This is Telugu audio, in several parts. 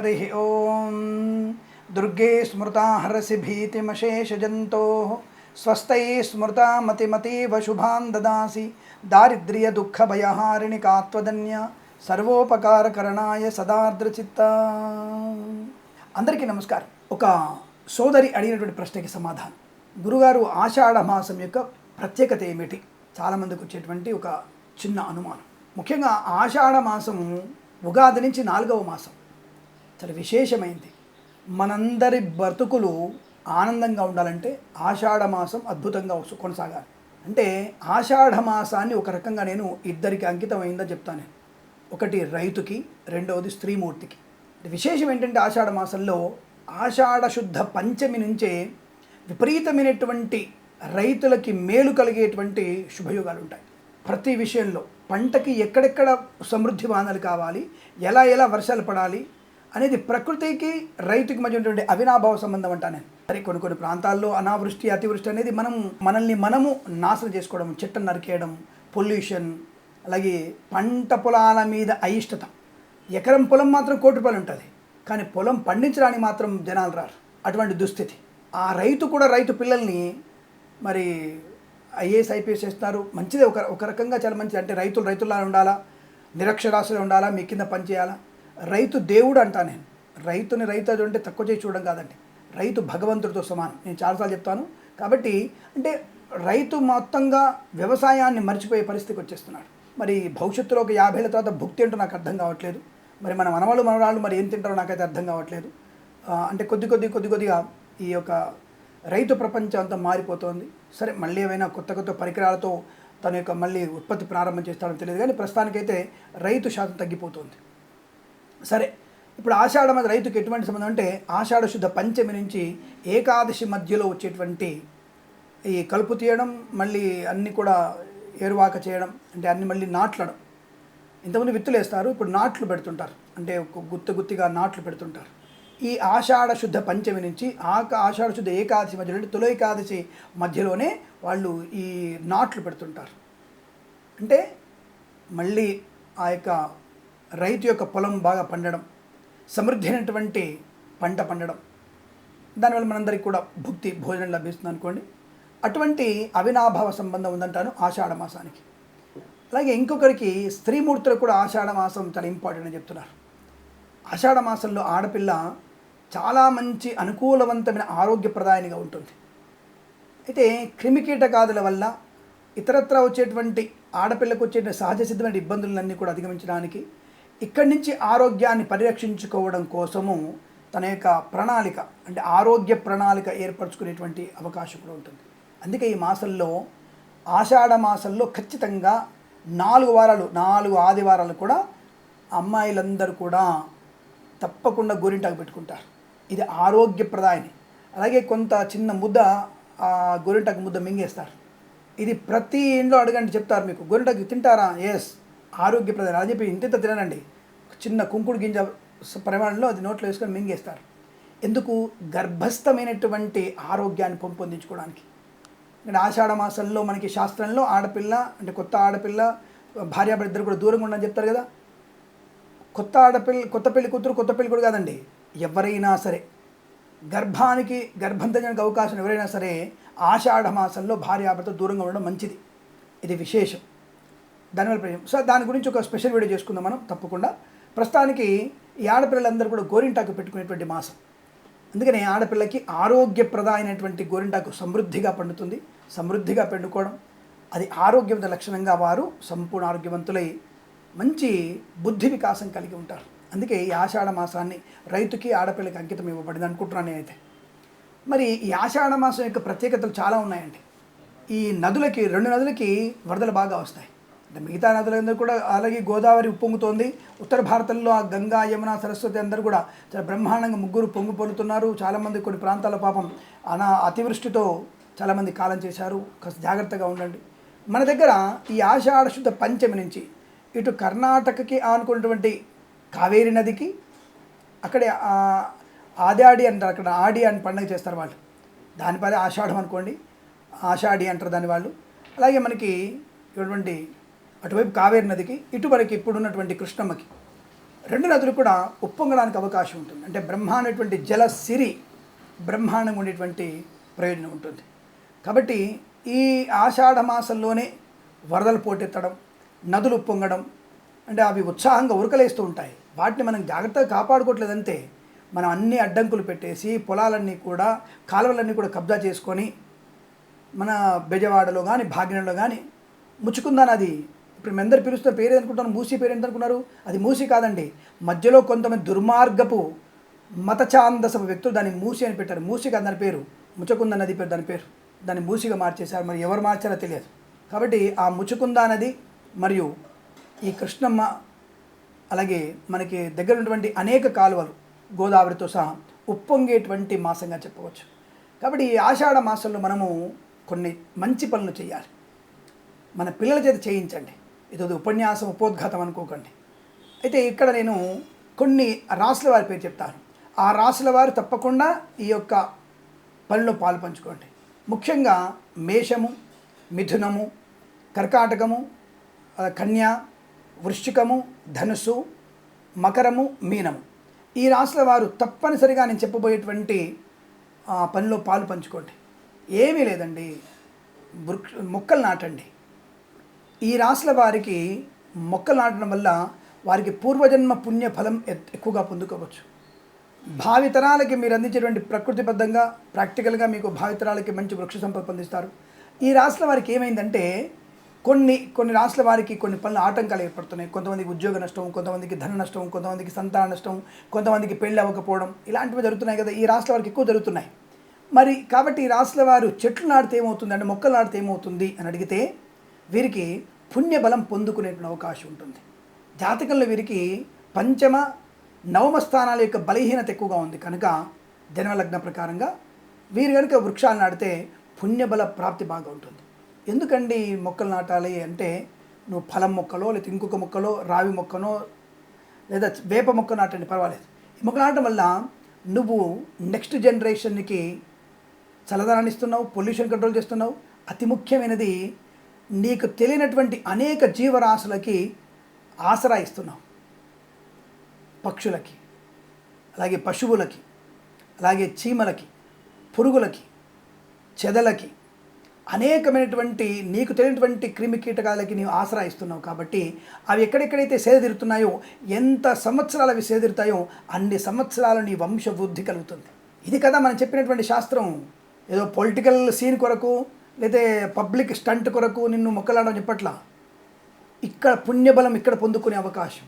హరి ఓం దుర్గే స్మృతా హరసి భీతిమశేషజంతో స్వస్థై స్మృతా మతిమతీవ శుభాన్ దదాసి దారిద్ర్య దుఃఖభయహారిణి కాత్వదన్య సర్వోపకారకరణాయ సదార్ద్రచిత్త అందరికీ నమస్కారం. ఒక సోదరి అడిగినటువంటి ప్రశ్నకి సమాధానం. గురుగారు ఆషాఢ మాసం యొక్క ప్రత్యేకత ఏమిటి? చాలామందికి వచ్చేటువంటి ఒక చిన్న అనుమానం. ముఖ్యంగా ఆషాఢ మాసము ఉగాది నుంచి నాలుగవ మాసం. చాలా విశేషమైంది. మనందరి బ్రతుకులు ఆనందంగా ఉండాలంటే ఆషాఢమాసం అద్భుతంగా కొనసాగాలి. అంటే ఆషాఢమాసాన్ని ఒక రకంగా నేను ఇద్దరికి అంకితం అయిందని చెప్తాను నేను. ఒకటి రైతుకి రెండవది స్త్రీమూర్తికి. విశేషం ఏంటంటే ఆషాఢ మాసంలో ఆషాఢ శుద్ధ పంచమి నుంచే విపరీతమైనటువంటి రైతులకి మేలు కలిగేటువంటి శుభయోగాలు ఉంటాయి ప్రతి విషయంలో పంటకి ఎక్కడెక్కడ సమృద్ధి వానలు కావాలి ఎలా ఎలా వర్షాలు పడాలి అనేది ప్రకృతికి రైతుకి మధ్య ఉన్నటువంటి అవినాభావ సంబంధం అంటా నేను మరి కొన్ని కొన్ని ప్రాంతాల్లో అనావృష్టి అతివృష్టి అనేది మనం మనల్ని మనము నాశనం చేసుకోవడం చెట్టు నరికేయడం పొల్యూషన్ అలాగే పంట పొలాల మీద అయిష్టత. ఎకరం పొలం మాత్రం కోటి రూపాయలు ఉంటుంది కానీ పొలం పండించడానికి మాత్రం జనాలు రారు. అటువంటి దుస్థితి. ఆ రైతు కూడా రైతు పిల్లల్ని మరి ఐఏఎస్ ఐపీఎస్ చేస్తున్నారు. మంచిదే ఒక ఒక రకంగా చాలా మంచిది. అంటే రైతులు రైతుల్లా ఉండాలా? నిరక్షరాస్యులు ఉండాలా? మీ కింద పని చేయాలా? రైతు దేవుడు అంటా నేను. రైతుని రైతు అది ఉంటే తక్కువ చేసి చూడడం కాదండి. రైతు భగవంతుడితో సమానం. నేను చాలాసార్లు చెప్తాను. కాబట్టి అంటే రైతు మొత్తంగా వ్యవసాయాన్ని మర్చిపోయే పరిస్థితికి వచ్చేస్తున్నాడు. మరి భవిష్యత్తులో ఒక యాభైల తర్వాత భుక్తి ఏంటో నాకు అర్థం కావట్లేదు. మరి మన మనవాళ్ళు మనవాళ్ళు మరి ఏం తింటారో నాకైతే అర్థం కావట్లేదు. అంటే కొద్ది కొద్ది కొద్ది కొద్దిగా ఈ యొక్క రైతు ప్రపంచం అంతా మారిపోతోంది. సరే మళ్ళీ ఏమైనా కొత్త కొత్త పరికరాలతో తన యొక్క మళ్ళీ ఉత్పత్తి ప్రారంభం చేస్తాడో తెలియదు. కానీ ప్రస్తుతానికైతే రైతు శాతం తగ్గిపోతుంది. సరే ఇప్పుడు ఆషాఢ మధ్య రైతుకి ఎటువంటి సంబంధం అంటే ఆషాఢ శుద్ధ పంచమి నుంచి ఏకాదశి మధ్యలో వచ్చేటువంటి ఈ కలుపు తీయడం మళ్ళీ అన్నీ కూడా ఏరువాక చేయడం అంటే అన్ని మళ్ళీ నాట్లడం. ఇంతకుముందు విత్తులు వేస్తారు ఇప్పుడు నాట్లు పెడుతుంటారు. అంటే ఒక గుత్తి గుత్తిగా నాట్లు పెడుతుంటారు. ఈ ఆషాఢ శుద్ధ పంచమి నుంచి ఆక ఆషాఢ శుద్ధ ఏకాదశి మధ్యలో అంటే తొలి ఏకాదశి మధ్యలోనే వాళ్ళు ఈ నాట్లు పెడుతుంటారు. అంటే మళ్ళీ ఆ యొక్క రైతు యొక్క పొలం బాగా పండడం సమృద్ధి అయినటువంటి పంట పండడం. దానివల్ల మనందరికీ కూడా భుక్తి భోజనం లభిస్తుంది అనుకోండి. అటువంటి అవినాభావ సంబంధం ఉందంటాను ఆషాఢ మాసానికి. అలాగే ఇంకొకరికి స్త్రీమూర్తులకు కూడా ఆషాఢ మాసం చాలా ఇంపార్టెంట్ అని చెప్తున్నారు. ఆషాఢ మాసంలో ఆడపిల్ల చాలా మంచి అనుకూలవంతమైన ఆరోగ్యప్రదాయనిగా ఉంటుంది. అయితే క్రిమికీటకాదుల వల్ల ఇతరత్ర వచ్చేటువంటి ఆడపిల్లకు వచ్చే సహజ సిద్ధమైన ఇబ్బందులన్నీ కూడా అధిగమించడానికి ఇక్కడి నుంచి ఆరోగ్యాన్ని పరిరక్షించుకోవడం కోసము తన యొక్క ప్రణాళిక అంటే ఆరోగ్య ప్రణాళిక ఏర్పరచుకునేటువంటి అవకాశం కూడా ఉంటుంది. అందుకే ఈ మాసంలో ఆషాఢ మాసంలో ఖచ్చితంగా నాలుగు వారాలు నాలుగు ఆదివారాలు కూడా అమ్మాయిలందరూ కూడా తప్పకుండా గోరింటాకు పెట్టుకుంటారు. ఇది ఆరోగ్యప్రదాయని. అలాగే కొంత చిన్న ముద్ద ఆ గోరింటాకు ముద్ద మింగేస్తారు. ఇది ప్రతి ఇంట్లో అడగండి చెప్తారు మీకు. గోరింటాకు తింటారా? ఎస్ ఆరోగ్యప్రదాయం అది చెప్పి ఇంత తిననండి. చిన్న కుంకుడు గింజ ప్రమాణంలో పరిమాణంలో అది నోట్లో వేసుకొని మింగేస్తారు. ఎందుకు? గర్భస్థమైనటువంటి ఆరోగ్యాన్ని పెంపొందించుకోవడానికి. అంటే ఆషాఢ మాసంలో మనకి శాస్త్రంలో ఆడపిల్ల అంటే కొత్త ఆడపిల్ల భార్యాభర్తలు ఇద్దరు కూడా దూరంగా ఉండని చెప్తారు కదా. కొత్త ఆడపిల్ల కొత్త పెళ్ళి కూతురు కొత్త పెళ్ళి కూడా కాదండి. ఎవరైనా సరే గర్భానికి గర్భం అవకాశం ఎవరైనా సరే ఆషాఢ మాసంలో భార్యాభర్త దూరంగా ఉండడం మంచిది. ఇది విశేషం. దానివల్ల ప్రయోజనం. సో దాని గురించి ఒక స్పెషల్ వీడియో చేసుకుందాం మనం. తప్పకుండా ప్రస్తుతానికి ఈ ఆడపిల్లలందరూ కూడా గోరింటాకు పెట్టుకునేటువంటి మాసం. అందుకనే ఆడపిల్లకి ఆరోగ్యప్రదాయమైనటువంటి గోరింటాకు సమృద్ధిగా పండుతుంది. సమృద్ధిగా పెండుకోవడం అది ఆరోగ్యవంత లక్షణంగా వారు సంపూర్ణ ఆరోగ్యవంతులై మంచి బుద్ధి వికాసం కలిగి ఉంటారు. అందుకే ఈ ఆషాఢ మాసాన్ని రైతుకి ఆడపిల్లకి అంకితం ఇవ్వబడింది అనుకుంటున్నాను నేనైతే. మరి ఈ ఆషాఢ మాసం యొక్క ప్రత్యేకతలు చాలా ఉన్నాయండి. ఈ నదులకి రెండు నదులకి వరదలు బాగా వస్తాయి. మిగతా నదులందరూ కూడా అలాగే గోదావరి ఉప్పొంగుతోంది. ఉత్తర భారతంలో ఆ గంగా యమున సరస్వతి అందరూ కూడా చాలా బ్రహ్మాండంగా ముగ్గురు పొంగు పొందుతున్నారు చాలామంది కొన్ని ప్రాంతాల పాపం అనా అతివృష్టితో చాలామంది కాలం చేశారు. కాస్త జాగ్రత్తగా ఉండండి. మన దగ్గర ఈ ఆషాఢ శుద్ధ పంచమి నుంచి ఇటు కర్ణాటకకి ఆనుకున్నటువంటి కావేరి నదికి అక్కడే ఆదాడి అంటారు. అక్కడ ఆడి అని పండుగ చేస్తారు వాళ్ళు. దానిపై ఆషాఢం అనుకోండి. ఆషాఢి అంటారు దాని వాళ్ళు. అలాగే మనకి ఇటువంటి అటువైపు కావేరి నదికి ఇటు మనకి ఇప్పుడున్నటువంటి కృష్ణమ్మకి. రెండు నదులు కూడా ఉప్పొంగడానికి అవకాశం ఉంటుంది. అంటే బ్రహ్మ అనేటువంటి జల సిరి బ్రహ్మాండంగా ఉండేటువంటి ప్రయోజనం ఉంటుంది. కాబట్టి ఈ ఆషాఢ మాసంలోనే వరదలు పోటెత్తడం నదులు ఉప్పొంగడం అంటే అవి ఉత్సాహంగా ఉరకలేస్తూ ఉంటాయి. వాటిని మనం జాగ్రత్తగా కాపాడుకోవట్లేదంటే మనం అన్ని అడ్డంకులు పెట్టేసి పొలాలన్నీ కూడా కాలువలన్నీ కూడా కబ్జా చేసుకొని మన బెజవాడలో కానీ భాగ్యంలో కానీ ముచ్చుకుందా నది ఇప్పుడు మీ అందరు పిలుస్తున్న పేరు అనుకుంటాను మూసి పేరు అనుకున్నారు అది మూసి కాదండి. మధ్యలో కొంతమంది దుర్మార్గపు మతచాందసపు వ్యక్తులు దాన్ని మూసి అని పెట్టారు. మూసి కాదు దాని పేరు. ముచ్చకుంద నది పేరు దాని పేరు. దాన్ని మూసిగా మార్చేశారు. మరి ఎవరు మార్చారో తెలియదు. కాబట్టి ఆ ముచ్చుకుందా నది మరియు ఈ కృష్ణమ్మ అలాగే మనకి దగ్గర ఉన్నటువంటి అనేక కాలువలు గోదావరితో సహా ఉప్పొంగేటువంటి మాసంగా చెప్పవచ్చు. కాబట్టి ఈ ఆషాఢ మాసంలో మనము కొన్ని మంచి పనులు చేయాలి. మన పిల్లల చేత చేయించండి. ఇది ఉపన్యాసం ఉపోద్ఘాతం అనుకోకండి. అయితే ఇక్కడ నేను కొన్ని రాసుల వారి పేరు చెప్తాను. ఆ రాసుల వారు తప్పకుండా ఈ యొక్క పనిలో పాలు పంచుకోండి. ముఖ్యంగా మేషము మిథునము కర్కాటకము కన్య వృశ్చికము ధనుసు మకరము మీనము. ఈ రాసుల వారు తప్పనిసరిగా నేను చెప్పబోయేటువంటి ఆ, పనిలో పాలు పంచుకోండి. ఏమీ లేదండి. వృక్ష మొక్కలు నాటండి. ఈ రాసుల వారికి మొక్కలు నాటడం వల్ల వారికి పూర్వజన్మ పుణ్య ఫలం ఎత్- ఎక్కువగా పొందుకోవచ్చు. భావితరాలకి మీరు అందించేటువంటి ప్రకృతిబద్ధంగా ప్రాక్టికల్గా మీకు భావితరాలకి మంచి వృక్ష సంపద పొందిస్తారు. ఈ రాసుల వారికి ఏమైందంటే కొన్ని కొన్ని రాష్ట్రాల వారికి కొన్ని పనులు ఆటంకాలు ఏర్పడుతున్నాయి. కొంతమందికి ఉద్యోగ నష్టం కొంతమందికి ధన నష్టం కొంతమందికి సంతాన నష్టం కొంతమందికి పెళ్ళి అవ్వకపోవడం ఇలాంటివి జరుగుతున్నాయి కదా. ఈ రాష్ట్రాల వారికి ఎక్కువ జరుగుతున్నాయి. మరి కాబట్టి ఈ రాష్ట్రాల వారు చెట్లు నాటితే ఏమవుతుంది అంటే మొక్కలు నాటితే ఏమవుతుంది అని అడిగితే వీరికి పుణ్యబలం పొందుకునే అవకాశం ఉంటుంది. జాతకంలో వీరికి పంచమ నవమ స్థానాల యొక్క బలహీనత ఎక్కువగా ఉంది. కనుక జన్మలగ్న ప్రకారంగా వీరు కనుక వృక్షాలు నాటితే పుణ్యబల ప్రాప్తి బాగా ఉంటుంది. ఎందుకండి మొక్కలు నాటాలి అంటే నువ్వు ఫలం మొక్కలో లేదా ఇంకొక మొక్కలో రావి మొక్కనో లేదా వేప మొక్క నాటండి పర్వాలేదు. ఈ మొక్క నాటడం వల్ల నువ్వు నెక్స్ట్ జనరేషన్కి చల్లదనాన్ని ఇస్తున్నావు పొల్యూషన్ కంట్రోల్ చేస్తున్నావు. అతి ముఖ్యమైనది నీకు తెలియనటువంటి అనేక జీవరాశులకి ఆసరా ఇస్తున్నావు పక్షులకి అలాగే పశువులకి అలాగే చీమలకి పురుగులకి చెదలకి అనేకమైనటువంటి నీకు తెలియనటువంటి క్రిమి కీటకాలకి నీవు ఆసరా ఇస్తున్నావు కాబట్టి అవి ఎక్కడెక్కడైతే సేదతీరుతున్నాయో ఎంత సంవత్సరాలు అవి సేదతీరుతాయో అన్ని సంవత్సరాలు నీ వంశ వృద్ధి కలుగుతుంది. ఇది కదా మనం చెప్పినటువంటి శాస్త్రం. ఏదో పొలిటికల్ సీన్ కొరకు లేదా పబ్లిక్ స్టంట్ కొరకు నిన్ను మొక్కలాడడం చెప్పట్లా? ఇక్కడ పుణ్యబలం ఇక్కడ పొందుకునే అవకాశం.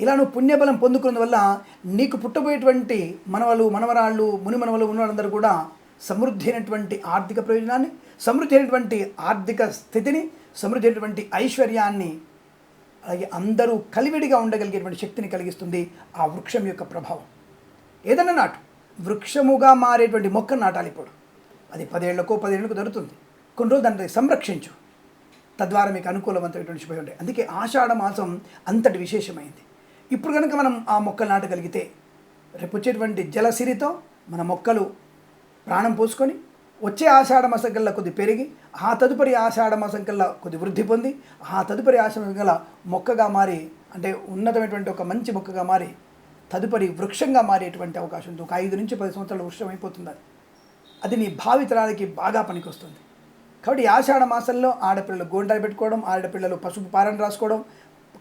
ఇలా నువ్వు పుణ్యబలం పొందుకున్న వల్ల నీకు పుట్టబోయేటువంటి మనవలు మనవరాళ్ళు ముని మనవలు ఉన్నవాళ్ళందరూ కూడా సమృద్ధి అయినటువంటి ఆర్థిక ప్రయోజనాన్ని సమృద్ధి అయినటువంటి ఆర్థిక స్థితిని సమృద్ధి అయినటువంటి ఐశ్వర్యాన్ని అలాగే అందరూ కలివిడిగా ఉండగలిగేటువంటి శక్తిని కలిగిస్తుంది ఆ వృక్షం యొక్క ప్రభావం. ఏదన్నా నాటు వృక్షముగా మారేటువంటి మొక్క నాటాలి ఇప్పుడు. అది పదేళ్ళకో పదేళ్ళకు దొరుకుతుంది కొన్ని రోజులు దాన్ని సంరక్షించు. తద్వారా మీకు అనుకూలవంతమైనటువంటి పోయి ఉంటాయి. అందుకే ఆషాఢ మాసం అంతటి విశేషమైంది. ఇప్పుడు కనుక మనం ఆ మొక్కలు నాటగలిగితే రేపు వచ్చేటువంటి జలసిరితో మన మొక్కలు ప్రాణం పోసుకొని వచ్చే ఆషాఢ మాసం కల్లా కొద్ది పెరిగి ఆ తదుపరి ఆషాఢ మాసం కల్లా కొద్ది వృద్ధి పొంది ఆ తదుపరి ఆషాఢ కల్లా మొక్కగా మారి అంటే ఉన్నతమైనటువంటి ఒక మంచి మొక్కగా మారి తదుపరి వృక్షంగా మారేటువంటి అవకాశం ఉంది. ఒక ఐదు నుంచి పది సంవత్సరాల వృక్షం అయిపోతుంది అది. అది నీ భావితరాలకి బాగా పనికొస్తుంది. కాబట్టి ఆషాఢ మాసంలో ఆడపిల్లలు గోండాలు పెట్టుకోవడం ఆడపిల్లలు పసుపు పారాన్ని రాసుకోవడం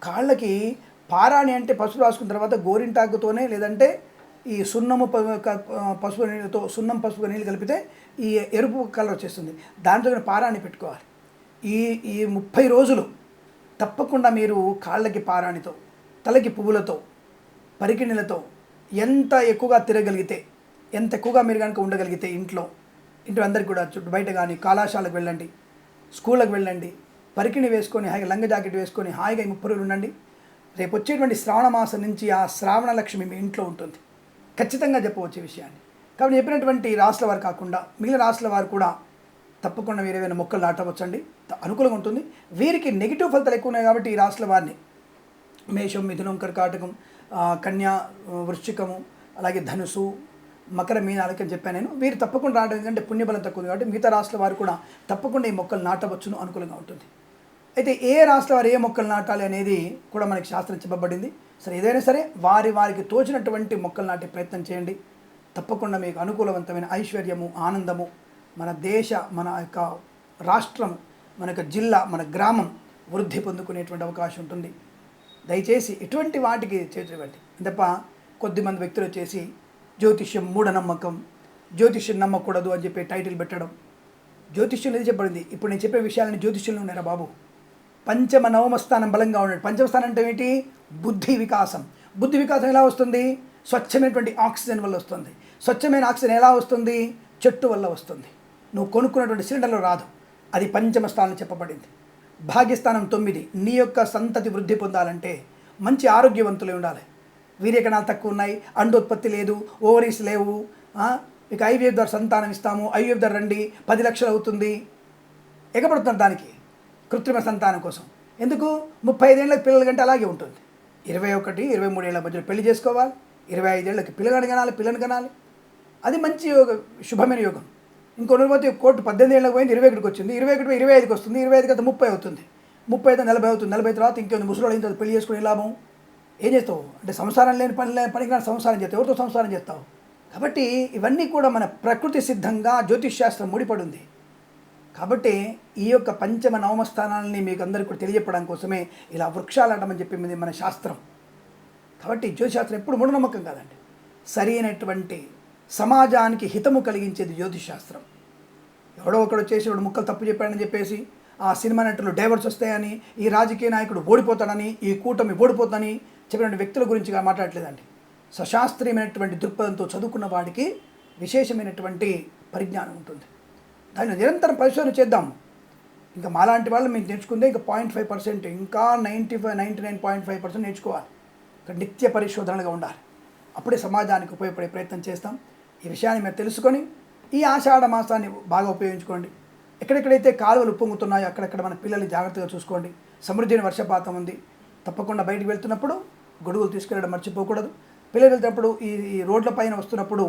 కాళ్ళకి పారాణి అంటే పసుపు రాసుకున్న తర్వాత గోరింటాకుతోనే లేదంటే ఈ సున్నము ప- పసుపు నీళ్ళతో సున్నం పసుపు నీళ్ళు కలిపితే ఈ ఎరుపు కలర్ వచ్చేస్తుంది. దాంతో కూడా పారాణి పెట్టుకోవాలి. ఈ ఈ ముప్పై రోజులు తప్పకుండా మీరు కాళ్ళకి పారాణితో తలకి పువ్వులతో పరికిణీలతో ఎంత ఎక్కువగా తిరగలిగితే ఎంత ఎక్కువగా మీరు కనుక ఉండగలిగితే ఇంట్లో ఇంట్లో అందరికి కూడా చుట్టూ బయట కానీ కళాశాలకు వెళ్ళండి స్కూళ్ళకు వెళ్ళండి పరికిణి వేసుకొని హాయిగా లంగ జాకెట్ వేసుకొని హాయిగా ముప్పై రోజులు ఉండండి. రేపు వచ్చేటువంటి శ్రావణ మాసం నుంచి ఆ శ్రావణ లక్ష్మి మీ ఇంట్లో ఉంటుంది. ఖచ్చితంగా చెప్పవచ్చు ఈ విషయాన్ని. కాబట్టి చెప్పినటువంటి రాసుల వారు కాకుండా మిగిలిన రాసుల వారు కూడా తప్పకుండా మీరు ఏమైనా మొక్కలు నాటవచ్చండి. అనుకూలంగా ఉంటుంది. వీరికి నెగిటివ్ ఫలితాలు ఎక్కువ ఉన్నాయి కాబట్టి ఈ రాసుల వారిని. మేషం మిథునం కర్కాటకం కన్యా వృశ్చికము అలాగే ధనుసు మకర మీనాలకి అని చెప్పాను నేను. వీరు తప్పకుండా రావడం ఎందుకంటే పుణ్యబలం తక్కువ ఉంది కాబట్టి మిగతా రాష్ట్రాల వారు కూడా తప్పకుండా ఈ మొక్కలు నాటవచ్చును అనుకూలంగా ఉంటుంది. అయితే ఏ రాష్ట్ర వారు ఏ మొక్కలు నాటాలి అనేది కూడా మనకి శాస్త్రం చెప్పబడింది. సరే ఏదైనా సరే వారి వారికి తోచినటువంటి మొక్కలు నాటే ప్రయత్నం చేయండి. తప్పకుండా మీకు అనుకూలవంతమైన ఐశ్వర్యము ఆనందము మన దేశ మన యొక్క రాష్ట్రం మన యొక్క జిల్లా మన గ్రామం వృద్ధి పొందుకునేటువంటి అవకాశం ఉంటుంది. దయచేసి ఇటువంటి వాటికి చేతులు తప్ప కొద్దిమంది వ్యక్తులు వచ్చేసి జ్యోతిష్యం మూఢనమ్మకం. జ్యోతిష్యం నమ్మకూడదు అని చెప్పి టైటిల్ పెట్టడం. జ్యోతిష్యం ఏది చెప్పబడింది. ఇప్పుడు నేను చెప్పే విషయాలని జ్యోతిష్యంలో ఉన్నారా బాబు? పంచమ నవమ స్థానం బలంగా ఉన్నాడు. పంచమ స్థానం అంటే ఏంటి? బుద్ధి వికాసం. బుద్ధి వికాసం ఎలా వస్తుంది? స్వచ్ఛమైనటువంటి ఆక్సిజన్ వల్ల వస్తుంది. స్వచ్ఛమైన ఆక్సిజన్ ఎలా వస్తుంది? చెట్టు వల్ల వస్తుంది. నువ్వు కొనుక్కున్నటువంటి సిలిండర్లో రాదు. అది పంచమ స్థానం చెప్పబడింది. భాగ్యస్థానం తొమ్మిది. నీ యొక్క సంతతి వృద్ధి పొందాలంటే మంచి ఆరోగ్యవంతులై ఉండాలి. వీర్యకణాలు తక్కువ ఉన్నాయి అండోత్పత్తి లేదు ఓవరీస్ లేవు ఇక ఐవీఎఫ్ ద్వారా సంతానం ఇస్తాము ఐవీఎఫ్ ద్వారా రండి పది లక్షలు అవుతుంది. ఎగబడుతున్నారు దానికి కృత్రిమ సంతానం కోసం. ఎందుకు? ముప్పై ఐదేళ్ళకి పిల్లల కంటే అలాగే ఉంటుంది. ఇరవై ఒకటి ఇరవై మూడేళ్ళ మధ్యలో పెళ్ళి చేసుకోవాలి ఇరవై ఐదేళ్ళకి పిల్లగాని కనాలి పిల్లని కనాలి. అది మంచి యోగ శుభమైన యోగం. ఇంకో పోతే కోర్టు పద్దెనిమిది ఏళ్ళకి పోయింది ఇరవై ఒకటికి వచ్చింది ఇరవై ఒకటి ఇరవై ఐదుకి వస్తుంది ఇరవై ఐదు కదా ముప్పై అవుతుంది. ముప్పై అయితే నలభై అవుతుంది నలభై తర్వాత ఇంకేంది ముసలోడు అయిన తర్వాత పెళ్ళి చేసుకునే లాభం. ఏం చేస్తావు? అంటే సంసారం లేని పని పనికిరాని సంసారం చేస్తావు. ఎవరితో సంసారం చేస్తావు? కాబట్టి ఇవన్నీ కూడా మన ప్రకృతి సిద్ధంగా జ్యోతిష్ శాస్త్రం ముడిపడి ఉంది కాబట్టి ఈ యొక్క పంచమ నవమ స్థానాలని మీకు అందరికీ కూడా తెలియజెప్పడం కోసమే ఇలా వృక్షాలు అంటామని చెప్పింది మన శాస్త్రం. కాబట్టి జ్యోతిశాస్త్రం ఎప్పుడు మూఢనమ్మకం కాదండి. సరి అయినటువంటి సమాజానికి హితము కలిగించేది జ్యోతిష్ శాస్త్రం. ఎవడో ఒకడు వచ్చేసి వాడు ముక్కలు తప్పు చెప్పాడని చెప్పేసి ఆ సినిమా నటులు డైవర్స్ వస్తాయని ఈ రాజకీయ నాయకుడు ఓడిపోతాడని ఈ కూటమి ఓడిపోతుందని చెప్పిన వ్యక్తుల గురించి మాట్లాడలేదండి సశాస్త్రీయమైనటువంటి దృక్పథంతో చదువుకున్న వాడికి విశేషమైనటువంటి పరిజ్ఞానం ఉంటుంది. దాన్ని నిరంతరం పరిశోధన చేద్దాం. ఇంకా మాలాంటి వాళ్ళు మేము నేర్చుకుందే ఇంకా పాయింట్ ఫైవ్ పర్సెంట్ ఇంకా ninety five ninety nine point five percent నేర్చుకోవాలి. ఇక్కడ నిత్య పరిశోధనలుగా ఉండాలి. అప్పుడే సమాజానికి ఉపయోగపడే ప్రయత్నం చేస్తాం. ఈ విషయాన్ని మీరు తెలుసుకొని ఈ ఆషాఢ మాసాన్ని బాగా ఉపయోగించుకోండి. ఎక్కడెక్కడైతే కాలువలు ఉప్పొంగుతున్నాయో అక్కడక్కడ మన పిల్లల్ని జాగ్రత్తగా చూసుకోండి. సమృద్ధిని వర్షపాతం ఉంది. తప్పకుండా బయటకు వెళ్తున్నప్పుడు గొడుగులు తీసుకెళ్ళడం మర్చిపోకూడదు. పిల్లలు వెళ్తున్నప్పుడు ఈ ఈ రోడ్ల పైన వస్తున్నప్పుడు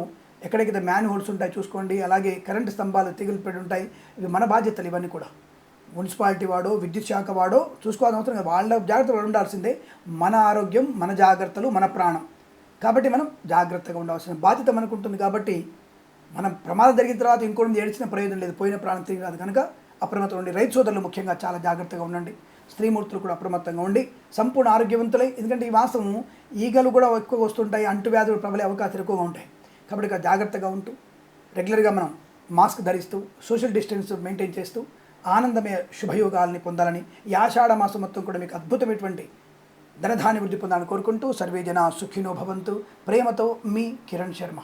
ఎక్కడెక్కడైతే మ్యాన్ హోల్స్ ఉంటాయి చూసుకోండి అలాగే కరెంటు స్తంభాలు తెగులు పెట్టి ఉంటాయి ఇవి మన బాధ్యతలు ఇవన్నీ కూడా. మున్సిపాలిటీ వాడో విద్యుత్ శాఖ వాడో చూసుకోవాల్సిన అవసరం లేదు. వాళ్ళ జాగ్రత్తలు ఉండాల్సిందే. మన ఆరోగ్యం మన జాగ్రత్తలు మన ప్రాణం. కాబట్టి మనం జాగ్రత్తగా ఉండాల్సిన బాధ్యత మనకు ఉంటుంది కాబట్టి మనం ప్రమాదం జరిగిన తర్వాత ఇంకోటి ఏడ్చిన ప్రయోజనం లేదు. పోయిన ప్రాణం తిరిగి రాదు. కనుక అప్రమత్తం ఉండి రైతు సోదరులు ముఖ్యంగా చాలా జాగ్రత్తగా ఉండండి. స్త్రీమూర్తులు కూడా అప్రమత్తంగా ఉండి సంపూర్ణ ఆరోగ్యవంతులై ఎందుకంటే ఈ మాసం ఈగలు కూడా ఎక్కువగా వస్తుంటాయి అంటువ్యాధులు ప్రబలే అవకాశాలు ఎక్కువగా ఉంటాయి. కాబట్టి ఇక జాగ్రత్తగా ఉంటూ రెగ్యులర్గా మనం మాస్క్ ధరిస్తూ సోషల్ డిస్టెన్స్ మెయింటైన్ చేస్తూ ఆనందమే శుభయోగాల్ని పొందాలని ఈ ఆషాఢ మాసం మొత్తం కూడా మీకు అద్భుతమైనటువంటి ధనధాన్య వృద్ధి పొందాలని కోరుకుంటూ సర్వే జన సుఖినో భవంతు. ప్రేమతో మీ కిరణ్ శర్మ.